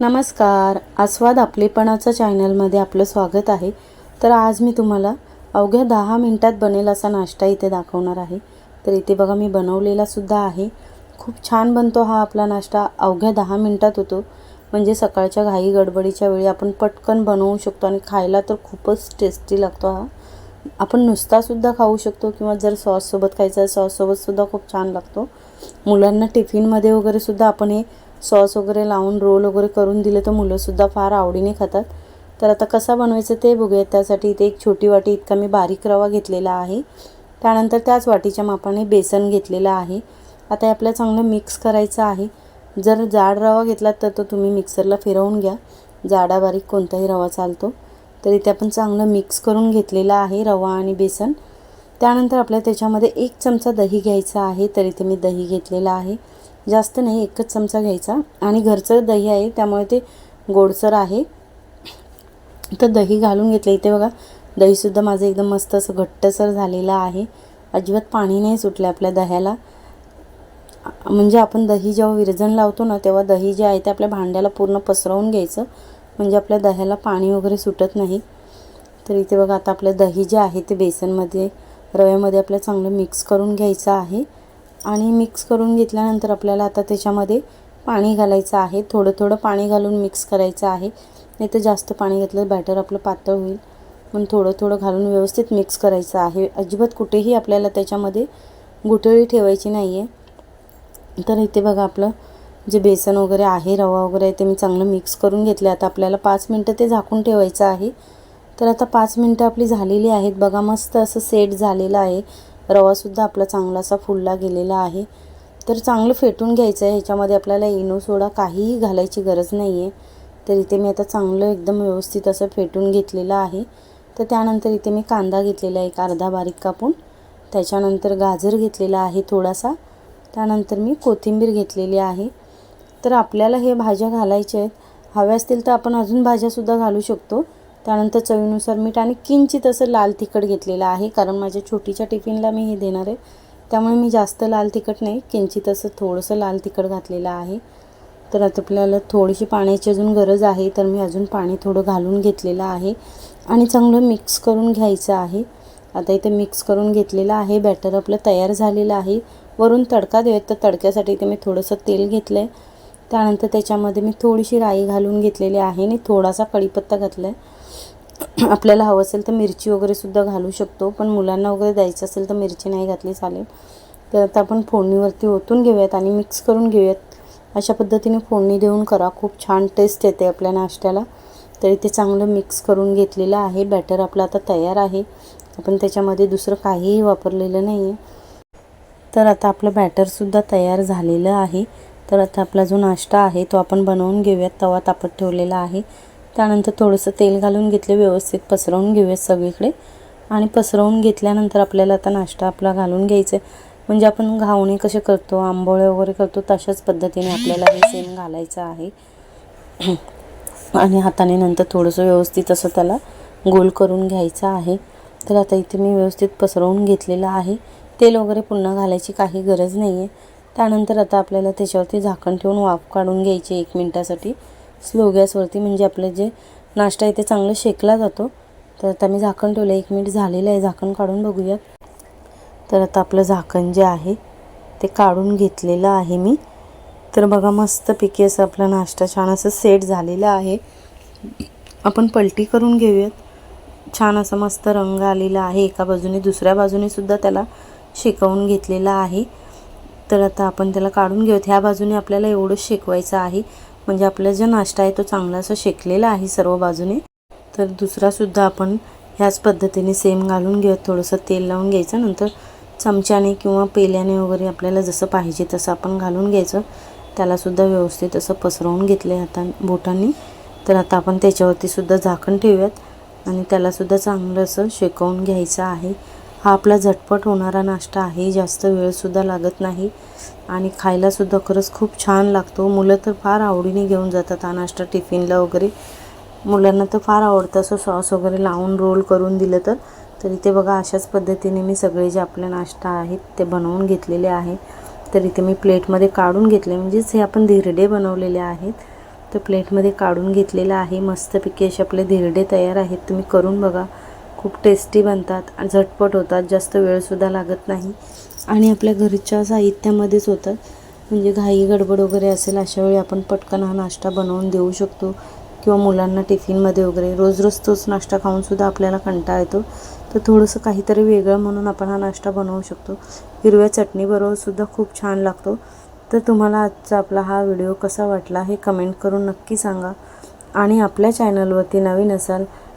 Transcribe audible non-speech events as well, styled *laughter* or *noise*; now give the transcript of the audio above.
नमस्कार. आस्वाद आपलेपणाचं चॅनलमध्ये आपलं स्वागत आहे. तर आज मी तुम्हाला अवघ्या दहा मिनटात बनेल असा नाश्ता इथे दाखवणार आहे. तर इथे बघा मी बनवलेला सुद्धा आहे. खूप छान बनतो हा आपला नाश्ता. अवघ्या दहा मिनटात होतो. म्हणजे सकाळच्या घाई गडबडीच्या वेळी आपण पटकन बनवू शकतो आणि खायला तर खूपच टेस्टी लागतो हा. आपण नुसतासुद्धा खाऊ शकतो किंवा जर सॉससोबत खायचा आहे सॉससोबतसुद्धा खूप छान लागतो. मुलांना टिफिनमध्ये वगैरे सुद्धा आपण हे सॉस वगैरे लावून रोल वगैरे करून दिले तर मुलंसुद्धा फार आवडीने खातात. तर आता कसा बनवायचं ते बघूया त्यासाठी इथे एक छोटी वाटी इतका मी बारीक रवा घेतलेला आहे. त्यानंतर त्याच वाटीच्या मापाने बेसन घेतलेलं आहे. आता हे आपल्याला चांगलं मिक्स करायचं आहे. जर जाड रवा घेतलात तर तो तुम्ही मिक्सरला फिरवून घ्या. जाडा बारीक कोणताही रवा चालतो. तर इथे आपण चांगलं मिक्स करून घेतलेलं आहे रवा आणि बेसन. त्यानंतर आपल्याला त्याच्यामध्ये एक चमचा दही घ्यायचा आहे. तर इथे मी दही घेतलेला आहे. जास्त नाही एकच चमचा घ्यायचा. आणि घरचं दही आहे त्यामुळे ते गोडसर आहे. तर दही घालून घेतलं. इथे बघा दहीसुद्धा माझं एकदम मस्त असं घट्टसर झालेलं आहे. अजिबात पाणी नाही सुटलं आपल्या दह्याला. म्हणजे आपण दही जेव्हा विरजण लावतो ना तेव्हा दही जे आहे ते आपल्या भांड्याला पूर्ण पसरवून घ्यायचं. म्हणजे आपल्या दह्याला पाणी वगैरे सुटत नाही. तर इथे बघा आता आपलं दही जे आहे ते बेसनमध्ये रव्यामध्ये आपल्याला चांगलं मिक्स करून घ्यायचं आहे. आणि मिक्स करून घेतल्यानंतर आपल्याला आता त्याच्यामध्ये पाणी घालायचं आहे. थोडं थोडं पाणी घालून मिक्स करायचं आहे. नाही तर जास्त पाणी घातलं बॅटर आपलं पातळ होईल. पण थोडं थोडं घालून व्यवस्थित मिक्स करायचं आहे. अजिबात कुठेही आपल्याला त्याच्यामध्ये गुठळी ठेवायची नाही आहे तर इथे बघा आपलं जे बेसन वगैरे आहे रवा वगैरे आहे ते मी चांगलं मिक्स करून घेतले. आता आपल्याला पाच मिनटं ते झाकून ठेवायचं आहे. तर आता पाच मिनटं आपली झालेली आहेत. बघा मस्त असं सेट झालेलं आहे. रवासुद्धा आपला चांगलासा फुलला गेलेला आहे. तर चांगलं फेटून घ्यायचं आहे. ह्याच्यामध्ये आपल्याला इनो सोडा काहीही घालायची गरज नाही आहे तर इथे मी आता चांगलं एकदम व्यवस्थित असं फेटून घेतलेलं आहे. तर त्यानंतर इथे मी कांदा घेतलेला आहे एक अर्धा बारीक कापून. त्याच्यानंतर गाजर घेतलेला आहे थोडासा. त्यानंतर मी कोथिंबीर घेतलेली आहे. तर आपल्याला हे भाज्या घालायच्या आहेत. हव्या असतील तर आपण अजून भाज्यासुद्धा घालू शकतो. त्यानंतर चवीनुसार मीठ आणि किंचित असं लाल तिखट घेतलेलं आहे कारण माझ्या छोटीच्या टिफिनला मी हे देणार आहे. त्यामुळे मी जास्त लाल तिखट नाही किंचित असं थोडंसं लाल तिखट घातलेलं आहे. तर आता आपल्याला थोडीशी पाण्याची अजून गरज आहे तर मी अजून पाणी थोडं घालून घेतलेलं आहे. आणि चांगलं मिक्स करून घ्यायचं आहे. आता इथे मिक्स करून घेतलेलं आहे बॅटर आपलं तयार झालेलं आहे. वरून तडका देऊयात तर तडक्यासाठी इथे मी थोडंसं तेल घेतलं आहे त्यानंतर त्याच्यामध्ये मी थोडीशी राई घालून घेतलेली आहे आणि थोडासा कढीपत्ता घातला आहे *clears throat* आपल्याला हवं असेल तर मिरची वगैरेसुद्धा घालू शकतो. पण मुलांना वगैरे द्यायचं असेल तर मिरची नाही घातली चालेल. तर आता आपण फोडणीवरती ओतून घेऊयात आणि मिक्स करून घेऊयात. अशा पद्धतीने फोडणी देऊन करा. खूप छान टेस्ट येते आपल्या नाश्त्याला. तर इथे चांगलं मिक्स करून घेतलेलं आहे. बॅटर आपलं आता तयार आहे. आपण त्याच्यामध्ये दुसरं काहीही वापरलेलं नाही आहे तर आता आपलं बॅटरसुद्धा तयार झालेलं आहे. तर आता आपला जो नाश्ता आहे तो आपण बनवून घेऊयात. तवा तापत ठेवलेला आहे. त्यानंतर थोडंसं तेल घालून घेतले व्यवस्थित पसरवून घेऊयात सगळीकडे. आणि पसरवून घेतल्यानंतर आपल्याला आता नाश्ता आपला घालून घ्यायचा आहे म्हणजे आपण घावणे कसे करतो आंबोळे वगैरे करतो तशाच पद्धतीने आपल्याला हे सेम घालायचं आहे. *clears throat* आणि हाताने नंतर थोडंसं व्यवस्थित असं त्याला गोल करून घ्यायचं आहे. तर आता इथे मी व्यवस्थित पसरवून घेतलेलं आहे. तेल वगैरे पुन्हा घालायची काही गरज नाही आहे त्यानंतर आता आपल्याला त्याच्यावरती झाकण ठेवून वाफ काढून घ्यायची एक मिनटासाठी. स्लो गॅसवरती म्हणजे आपलं जे नाश्ता आहे ते चांगलं शेकला जातो. तर आता मी झाकण ठेवलं एक मिनिट झालेलं आहे झाकण काढून बघूयात. तर आता आपलं झाकण जे आहे ते काढून घेतलेलं आहे मी. तर बघा मस्तपैकी असं आपला नाश्ता छान असं सेट झालेला आहे. आपण पलटी करून घेऊयात. छान असं मस्त रंग आलेला आहे एका बाजूने दुसऱ्या बाजूने सुद्धा त्याला शेकवून घेतलेला आहे. तर आता आपण त्याला काढून घेऊयात. ह्या बाजूने आपल्याला एवढं शेकवायचं आहे. म्हणजे आपला जो नाश्ता आहे तो चांगला असा शेकलेला आहे सर्व बाजूने. तर दुसरासुद्धा आपण ह्याच पद्धतीने सेम घालून घेऊयात. थोडंसं तेल लावून घ्यायचं. नंतर चमच्याने किंवा पेल्याने वगैरे आपल्याला जसं पाहिजे तसं आपण घालून घ्यायचं. त्यालासुद्धा व्यवस्थित असं पसरवून घेतलं आहे हातां बोटांनी. तर आता आपण त्याच्यावरतीसुद्धा झाकण ठेवूयात. आणि त्यालासुद्धा चांगलं असं शेकवून घ्यायचं आहे. हा आपला झटपट होणारा नाश्ता आहे. जास्त वेळसुद्धा लागत नाही आणि खायलासुद्धा खरंच खूप छान लागतो. मुलं तर फार आवडीने घेऊन जातात हा नाश्ता टिफिनला वगैरे. मुलांना तर फार आवडतं असं सॉस वगैरे लावून रोल करून दिलं तर. तर इथे बघा अशाच पद्धतीने मी सगळे जे आपले नाश्ता आहेत ते बनवून घेतलेले आहे. तर इथे मी प्लेटमध्ये काढून घेतले. म्हणजेच हे आपण धिरडे बनवलेले आहेत. तर प्लेटमध्ये काढून घेतलेलं आहे. मस्तपैकी असे आपले धिरडे तयार आहेत. तुम्ही करून बघा. खूप टेस्टी बनतात आणि झटपट होतात जास्त वेळसुद्धा लागत नाही. आणि आपल्या घरच्या साहित्यामध्येच होतात. म्हणजे घाई गडबड वगैरे असेल अशा वेळी आपण पटकन हा नाश्ता बनवून देऊ शकतो. किंवा मुलांना टिफिनमध्ये वगैरे रोज रोज तोच नाश्ता खाऊनसुद्धा आपल्याला कंटाळा येतो. तर थोडंसं काहीतरी वेगळं म्हणून आपण हा नाश्ता बनवू शकतो. हिरव्या चटणीबरोबरसुद्धा खूप छान लागतो. तर तुम्हाला आजचा आपला हा व्हिडिओ कसा वाटला हे कमेंट करून नक्की सांगा. आणि आपल्या चॅनलवरती नवीन असाल